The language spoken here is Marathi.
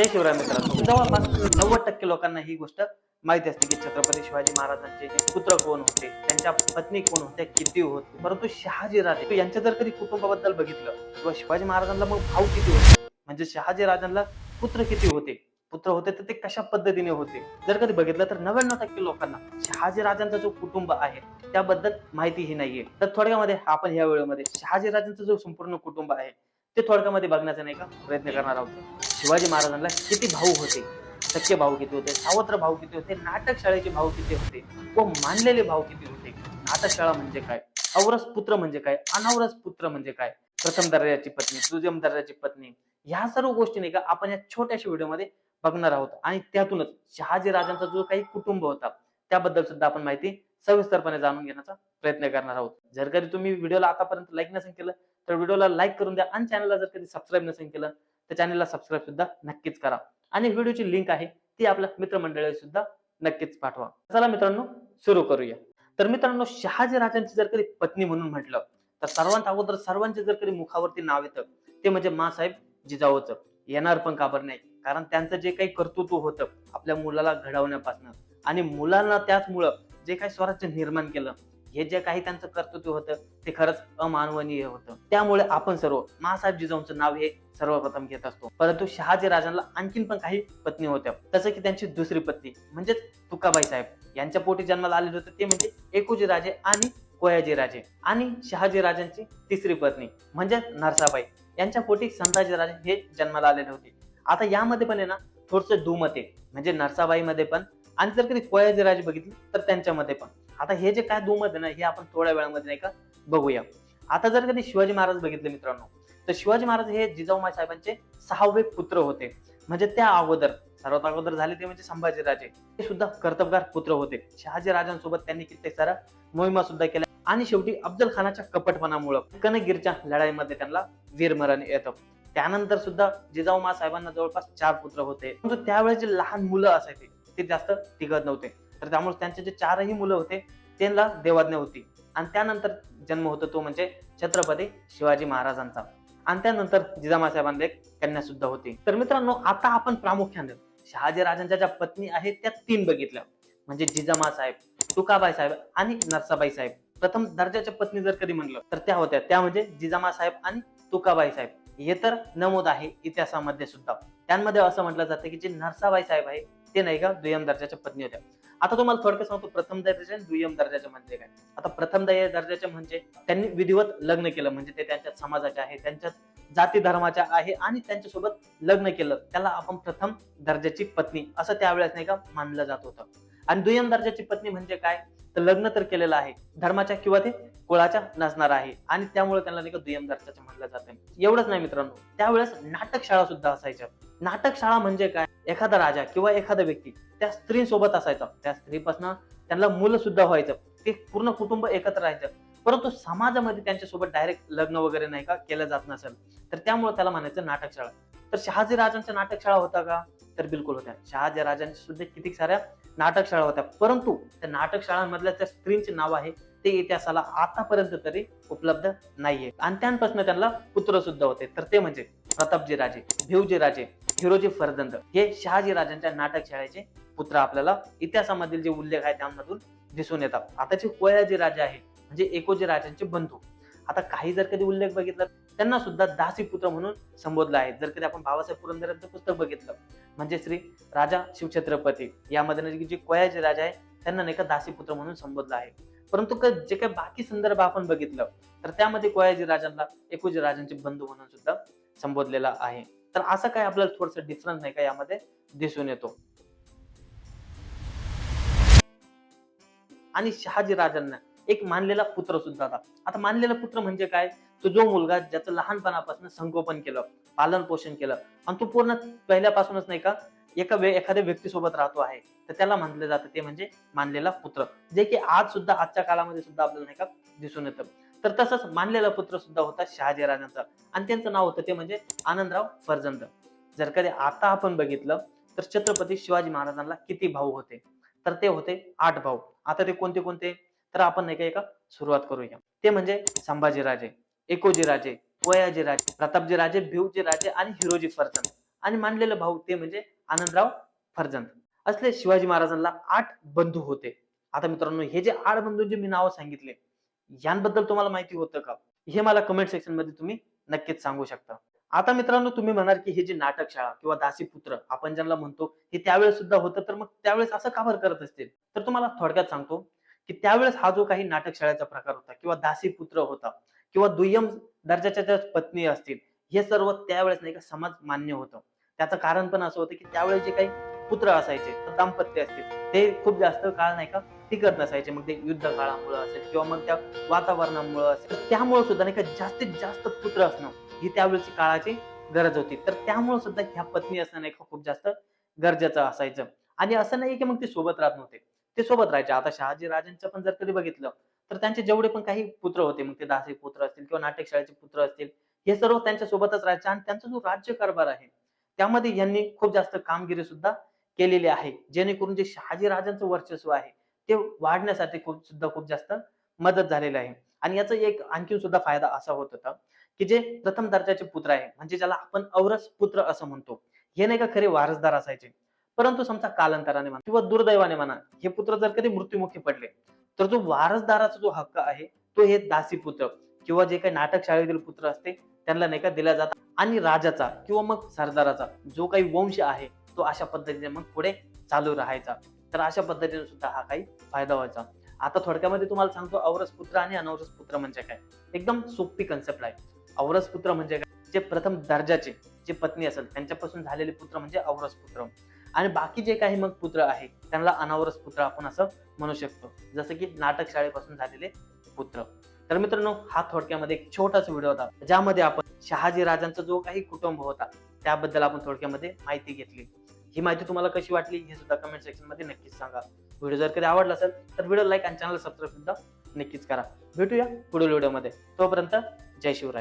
जय शिवराय मित्रांनो. जवळपास नव्वद टक्के लोकांना ही गोष्ट माहिती असते की छत्रपती शिवाजी महाराजांचे जे पुत्र कोण होते त्यांच्या पत्नी कोण होत्या किती होते परंतु शहाजी राजे यांच्या जर कधी कुटुंबाबद्दल बघितलं किंवा शिवाजी महाराजांना मग भाऊ किती होते? म्हणजे शहाजी राजांना पुत्र किती होते? पुत्र होते तर ते कशा पद्धतीने होते? जर कधी बघितलं तर नव्याण्णव टक्के लोकांना शहाजी राजांचा जो कुटुंब आहे त्याबद्दल माहिती ही नाहीये. तर थोडक्यामध्ये आपण या वेळेमध्ये शहाजी राजांचा जो संपूर्ण कुटुंब आहे ते थोडक्यामध्ये बघण्याचा नाही का प्रयत्न करणार आहोत. शिवाजी महाराजांना किती भाऊ होते? सख्य भाऊ किती होते? सावत्र भाऊ किती होते? नाटक शाळेचे भाऊ किती होते? व मानलेले भाऊ किती होते? नाटक शाळा म्हणजे काय? औरस पुत्र म्हणजे काय? अनावरस पुत्र म्हणजे काय? प्रथम दर्जाची पत्नी दुय्यम दर्जाची पत्नी ह्या सर्व गोष्टी नाही का आपण या छोट्याशा व्हिडिओमध्ये बघणार आहोत. आणि त्यातूनच शहाजी राजांचा जो काही कुटुंब होता त्याबद्दल सुद्धा आपण माहिती सविस्तरपणे जाणून घेण्याचा प्रयत्न करणार आहोत. जर कधी तुम्ही व्हिडिओला आतापर्यंत लाईक नसेल केलं तर व्हिडिओला लाईक करून द्या आणि चॅनलला जर कधी सबस्क्राईब नसेल केलं तर चॅनलला सबस्क्राईब सुद्धा नक्कीच करा. आणि व्हिडिओची लिंक आहे ती आपल्या मित्रमंडळी सुद्धा नक्कीच पाठवा. चला मित्रांनो सुरू करूया. तर मित्रांनो शहाजी राजांची जर कधी पत्नी म्हणून म्हटलं तर सर्वांत अगोदर सर्वांचे जर कधी मुखावरती नाव येतं ते म्हणजे मासाहेब जिजाऊचं. येणार पण काबर नाही? कारण त्यांचं जे काही कर्तृत्व होतं आपल्या मुलाला घडवण्यापासून. आणि मुलांना त्याचमुळं जे काही स्वराज्य निर्माण केलं हे जे काही त्यांचं कर्तृत्व होतं ते खरंच अमानवनीय होतं. त्यामुळे आपण सर्व महासाहेब जिजाऊंचं नाव हे सर्वप्रथम घेत असतो. परंतु शहाजी राजांना आणखीन पण काही पत्नी होत्या. जसं की त्यांची दुसरी पत्नी म्हणजेच तुकाबाई साहेब. यांच्या पोटी जन्माला आलेले होते ते म्हणजे एकोजी राजे आणि कोयाजी राजे आणि शहाजी राजांची तिसरी पत्नी म्हणजे नरसाबाई. यांच्या पोटी संताजी राजे हे जन्माला आलेले होते. आता यामध्ये पण आहे ना थोडस दुमत आहे. म्हणजे नरसाबाई मध्ये पण आणि जर कधी कोयाजी राजे बघितले तर त्यांच्यामध्ये पण. आता हे जे काय दुमत आहे ना हे आपण थोड्या वेळामध्ये नाही का बघूया. आता जर कधी शिवाजी महाराज बघितले मित्रांनो तर शिवाजी महाराज हे जिजाऊमा साहेबांचे सहावे पुत्र होते. म्हणजे त्या अगोदर सर्वात अगोदर झाले ते म्हणजे संभाजी राजे ते सुद्धा कर्तबगार पुत्र होते. शहाजी राजांसोबत त्यांनी कित्येक सारा मोहिमा सुद्धा केल्या. आणि शेवटी अफजल खानाच्या कपटपणामुळं कनगिरच्या लढाईमध्ये त्यांना वीरमरण येतं. त्यानंतर सुद्धा जिजाऊमा साहेबांना जवळपास चार पुत्र होते. परंतु त्यावेळेस जे लहान मुलं असायचे ते जास्त टिकत नव्हते. तर त्यामुळे त्यांचे जे चारही मुलं होते त्यांना देवाज्ञा होती. आणि त्यानंतर जन्म होतो तो म्हणजे छत्रपती शिवाजी महाराजांचा. आणि त्यानंतर जिजामासाहेबांना एक कन्या सुद्धा होती. तर मित्रांनो आता आपण प्रामुख्याने शहाजी राजांच्या ज्या पत्नी आहेत त्या तीन बघितल्या. म्हणजे जिजामा साहेब तुकाबाई साहेब आणि नरसाबाई साहेब. प्रथम दर्जाच्या पत्नी जर कधी म्हणलं तर त्या होत्या. त्या म्हणजे जिजामा साहेब आणि तुकाबाई साहेब. हे तर नमूद आहे इतिहासामध्ये सुद्धा. त्यांमध्ये असं म्हटलं जातं की जे नरसाबाई साहेब आहे ते नाही का दुय्यम दर्जाच्या पत्नी होत्या. आता तुम्हाला थोडक्यात सांगतो प्रथम दर्जाचे आणि दुय्यम दर्जाचे म्हणजे काय? आता प्रथम दर्जाचे म्हणजे त्यांनी विधिवत लग्न केलं म्हणजे ते त्यांच्या समाजाचे आहे त्यांच्या जाती धर्माच्या आहे आणि त्यांच्यासोबत लग्न केलं. त्याला आपण प्रथम दर्जाची पत्नी असं त्यावेळेस नाही का मानलं जात होतं. आणि दुय्यम दर्जाची पत्नी म्हणजे काय? तर लग्न तर केलेलं आहे धर्माच्या किंवा ते कुळाच्या नसणार आहे आणि त्यामुळे त्यांना नाही का दुय्यम दर्जाचं म्हणलं जातं. एवढंच नाही मित्रांनो त्यावेळेस नाटक शाळा सुद्धा असायच्या. नाटक शाळा म्हणजे काय? एखादा राजा किंवा एखादा व्यक्ती त्या स्त्री सोबत असायचा. त्या स्त्रीपासून त्यांना मुलं सुद्धा व्हायचं. ते पूर्ण कुटुंब एकत्र राहायचं. परंतु समाजामध्ये त्यांच्यासोबत डायरेक्ट लग्न वगैरे नाही का केलं जात नसेल. तर त्यामुळे त्याला म्हणायचं नाटकशाळा. तर शहाजी राजांच्या नाटकशाळा होता का? तर बिलकुल होत्या. शहाजी राजांच्या सुद्धा किती साऱ्या नाटकशाळा होत्या. परंतु त्या नाटक शाळांमधल्या त्या स्त्रींचे नाव आहे ते इतिहासाला आतापर्यंत तरी उपलब्ध नाहीये आणि त्यांपासून त्यांना पुत्र सुद्धा होते. तर ते म्हणजे प्रतापजी राजे भिवजी राजे हिरोजी फरदंद. हे शहाजी राजांच्या नाटक शाळेचे पुत्र आपल्याला इतिहासामधील जे उल्लेख आहे त्यामधून दिसून येतात. आताचे कोयाजी राजा आहे म्हणजे एकोजी राजांचे बंधू. आता काही जर कधी उल्लेख बघितला त्यांना सुद्धा दासी पुत्र म्हणून संबोधलं आहे. जर कधी आपण बाबासाहेब पुरंदरांचं पुस्तक बघितलं म्हणजे श्री राजा शिवछत्रपती यामध्ये जे कोयाजी राजा आहे त्यांना नाही का दासी पुत्र म्हणून संबोधलं आहे. परंतु जे काही बाकी संदर्भ आपण बघितलं तर त्यामध्ये कोयाजी राजांना एकोजी राजांचे बंधू म्हणून सुद्धा संबोधलेला आहे. तर असं काय आपल्याला थोडस डिफरन्स नाही का यामध्ये दिसून येतो. आणि शहाजी राजांना एक मानलेला पुत्र सुद्धा होता. आता मानलेला पुत्र म्हणजे काय? तो जो मुलगा ज्याचं लहानपणापासून संगोपन केलं पालन पोषण केलं आणि तो पूर्ण पहिल्यापासूनच नाही का एका वे एखाद्या व्यक्तीसोबत राहतो आहे तर त्याला म्हटलं जातं ते म्हणजे मानलेला पुत्र. जे की आज सुद्धा आजच्या काळामध्ये सुद्धा आपल्याला नाही का दिसून येतं. तर तसंच मानलेला पुत्र सुद्धा होता शहाजी राजांचा. आणि त्यांचं नाव होतं ते म्हणजे आनंदराव फरजंद. जर कधी आता आपण बघितलं तर छत्रपती शिवाजी महाराजांना किती भाऊ होते? तर ते होते आठ भाऊ. आता ते कोणते कोणते? तर आपण नाही का एका सुरुवात करूया. ते म्हणजे संभाजी राजे एकोजी राजे वयाजी राजे प्रतापजी राजे भिवजी राजे आणि हिरोजी फर्जंद. आणि मानलेलं भाऊ ते म्हणजे आनंदराव फर्जंद. असले शिवाजी महाराजांना आठ बंधू होते. आता मित्रांनो हे जे आठ बंधू जे मी नाव सांगितले यांबद्दल तुम्हाला माहिती होतं का? हे मला कमेंट सेक्शनमध्ये तुम्ही नक्कीच सांगू शकता. आता मित्रांनो तुम्ही म्हणाल की हे जे नाटक शाळा किंवा दासी पुत्र आपण ज्यांना म्हणतो हे त्यावेळेस सुद्धा होतं तर मग त्यावेळेस असं काबर करत असतील? तर तुम्हाला थोडक्यात सांगतो की त्यावेळेस हा जो काही नाटक शाळेचा प्रकार होता किंवा दासी पुत्र होता किंवा दुय्यम दर्जाच्या ज्या पत्नी असतील हे सर्व त्यावेळेस नाही का समाज मान्य होतं. त्याचं कारण पण असं होतं की त्यावेळेस जे काही पुत्र असायचे दाम्पत्य असतील ते खूप जास्त काळ नाही का टिकत नसायचे मग ते युद्ध काळामुळं असेल किंवा मग त्या वातावरणामुळे असेल त्यामुळे सुद्धा नाही का जास्तीत जास्त पुत्र असणं ही त्यावेळेची काळाची गरज होती. तर त्यामुळे सुद्धा ह्या पत्नी असणं नाही का खूप जास्त गरजेचं असायचं. आणि असं नाही की मग ते सोबत राहत नव्हते. ते सोबत राहायचे. आता शहाजी राजांचं पण जर कधी बघितलं तर त्यांचे जेवढे पण काही पुत्र होते मग ते दासी पुत्र असतील किंवा नाट्यशाळेचे पुत्र असतील हे सर्व त्यांच्या सोबतच राहायचे आणि त्यांचा जो राज्य कारभार आहे त्यामध्ये यांनी खूप जास्त कामगिरी सुद्धा केलेली आहे. जेणेकरून जे शहाजी राजांचं वर्चस्व आहे ते वाढण्यासाठी खूप सुद्धा खूप जास्त मदत झालेली आहे. आणि याचा एक आणखी सुद्धा फायदा असा होत होता की जे प्रथम दर्जाचे पुत्र आहे म्हणजे ज्याला आपण औरस पुत्र असं म्हणतो हे नाही का खरे वारसदार असायचे. परंतु समजा कालांतराने म्हणा किंवा दुर्दैवाने म्हणा हे पुत्र जर कधी मृत्युमुखी पडले तर जो वारसदाराचा जो हक्क आहे तो हे दासी पुत्र किंवा जे काही नाटक शाळेतील पुत्र असते त्यांना नाही का दिला जात. आणि राजाचा किंवा मग सरदाराचा जो काही वंश आहे तो अशा पद्धतीने मग पुढे चालू राहायचा. तर अशा पद्धतीने सुद्धा हा काही फायदा व्हायचा. आता थोडक्यामध्ये तुम्हाला सांगतो औरस पुत्र आणि अनौरस पुत्र म्हणजे काय? एकदम सोपी कन्सेप्ट आहे. औरस पुत्र म्हणजे काय? जे प्रथम दर्जाचे जे पत्नी असेल त्यांच्यापासून झालेले पुत्र म्हणजे औरस पुत्र. आणि बाकी जे काही मग पुत्र आहे त्यांना अनावरस पुत्र आपण असं म्हणू शकतो. जसं की नाटक शाळेपासून झालेले पुत्र. तर मित्रांनो हा थोडक्यामध्ये एक छोटासा व्हिडिओ होता ज्यामध्ये आपण शहाजी राजांचा जो काही कुटुंब होता त्याबद्दल आपण थोडक्यामध्ये माहिती घेतली. ही माहिती तुम्हाला कशी वाटली हे सुद्धा कमेंट सेक्शनमध्ये नक्कीच सांगा. व्हिडिओ जर कधी आवडला असेल तर व्हिडिओ लाईक आणि चॅनल सबस्क्राईब सुद्धा नक्कीच करा. भेटूया पुढील व्हिडिओमध्ये तोपर्यंत जय शिवराय.